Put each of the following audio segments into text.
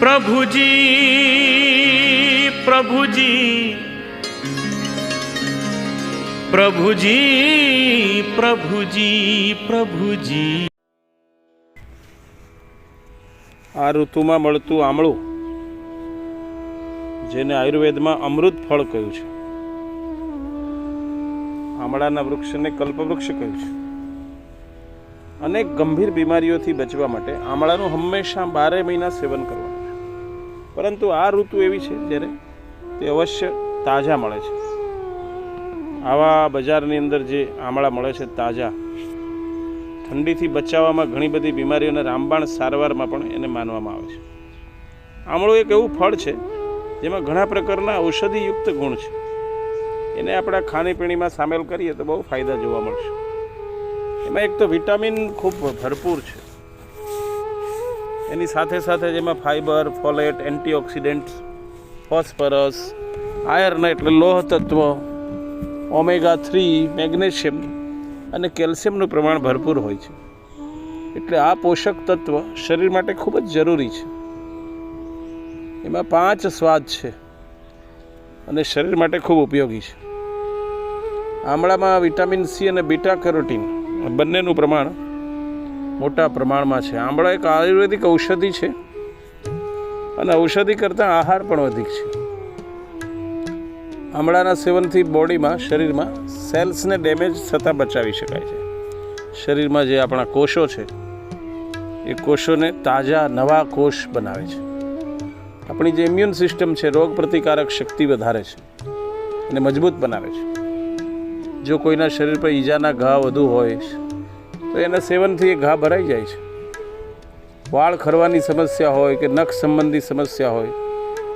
प्रभु जी प्रभु जी प्रभु जी प्रभु जी प्रभु जी। આ ઋતુમાં મળતું આમળું, જેને આયુર્વેદમાં અમૃત ફળ કહ્યું છે. આમળાના વૃક્ષને કલ્પવૃક્ષ કહ્યું છે. અનેક ગંભીર બીમારીઓથી બચવા માટે આમળાનું હંમેશા બારે મહિના સેવન કરવાનું પરંતુ આ ઋતુ એવી છે જ્યારે તે અવશ્ય તાજા મળે છે. આવા બજારની અંદર જે આમળા મળે છે, તાજા ઠંડીથી બચાવવામાં ઘણી બધી બીમારીઓને રામબાણ સારવારમાં પણ એને માનવામાં આવે છે. આમળો એક એવું ફળ છે, જેમાં ઘણા પ્રકારના ઔષધિયુક્ત ગુણ છે. એને આપણા ખાણીપીણીમાં સામેલ કરીએ તો બહુ ફાયદા જોવા મળશે. એમાં એક તો વિટામિન ખૂબ ભરપૂર છે. એની સાથે સાથે જેમાં fibre folate, antioxidant, phosphorus, iron એટલે લોહ તત્વ ઓમેગા થ્રી, મેગ્નેશિયમ અને કેલ્શિયમનું પ્રમાણ ભરપૂર હોય છે. એટલે આ પોષક તત્વ શરીર માટે ખૂબ જ જરૂરી છે. એમાં પાંચ સ્વાદ છે અને શરીર માટે ખૂબ ઉપયોગી છે. આમળામાં વિટામિન સી અને બીટા કેરોટીન બંનેનું પ્રમાણ મોટા પ્રમાણમાં છે. આમળા એક આયુર્વેદિક ઔષધિ છે અને ઔષધિ કરતાં આહાર પણ અધિક છે. આમળાના સેવનથી બોડીમાં શરીરમાં સેલ્સને ડેમેજ થતાં બચાવી શકાય છે. શરીરમાં જે આપણા કોષો છે, એ કોષોને તાજા નવા કોષ બનાવે છે. આપણી જે ઇમ્યુન સિસ્ટમ છે, રોગ પ્રતિકારક શક્તિ વધારે છે અને મજબૂત બનાવે છે. જો કોઈના શરીર પર ઈજાના ઘા વધુ હોય, તો એના સેવનથી એ ઘા ભરાઈ જાય છે. વાળ ખરવાની સમસ્યા હોય કે નખ સંબંધી સમસ્યા હોય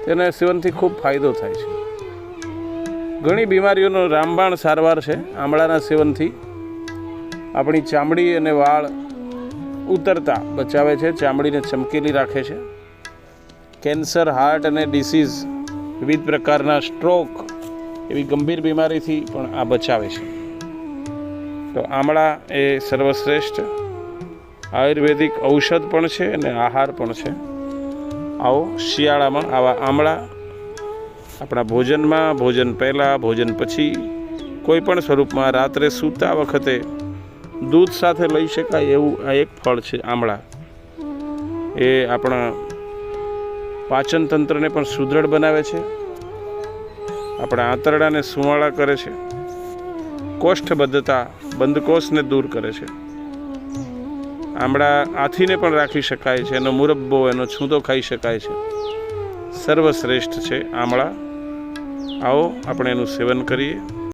તેના સેવનથી ખૂબ ફાયદો થાય છે. ઘણી બીમારીઓનો રામબાણ સારવાર છે આમળાના સેવનથી. આપણી ચામડી અને વાળ ઉતરતા બચાવે છે, ચામડીને ચમકેલી રાખે છે. કેન્સર, હાર્ટ અને ડિસીઝ વિવિધ પ્રકારના સ્ટ્રોક એવી ગંભીર બીમારીથી પણ આ બચાવે છે. તો આમળા એ સર્વશ્રેષ્ઠ. આયુર્વેદિક ઔષધ પણ છે અને આહાર પણ છે. આવો શિયાળામાં આવા આમળા આપણા ભોજનમાં, ભોજન પહેલાં, ભોજન પછી, કોઈ પણ સ્વરૂપમાં રાત્રે સૂતા વખતે દૂધ સાથે લઈ શકાય એવું આ એક ફળ છે, આમળા. એ આપણા પાચન તંત્રને પણ સુદૃઢ બનાવે છે. આપણા આંતરડાને સુવાળા કરે છે. કોષ્ઠબદ્ધતા બંધકોષને દૂર કરે છે. આમળા આથીને પણ રાખી શકાય છે, એનો મુરબ્બો, એનો છૂંદો ખાઈ શકાય છે. સર્વશ્રેષ્ઠ છે આમળા. આવો આપણે એનું સેવન કરીએ.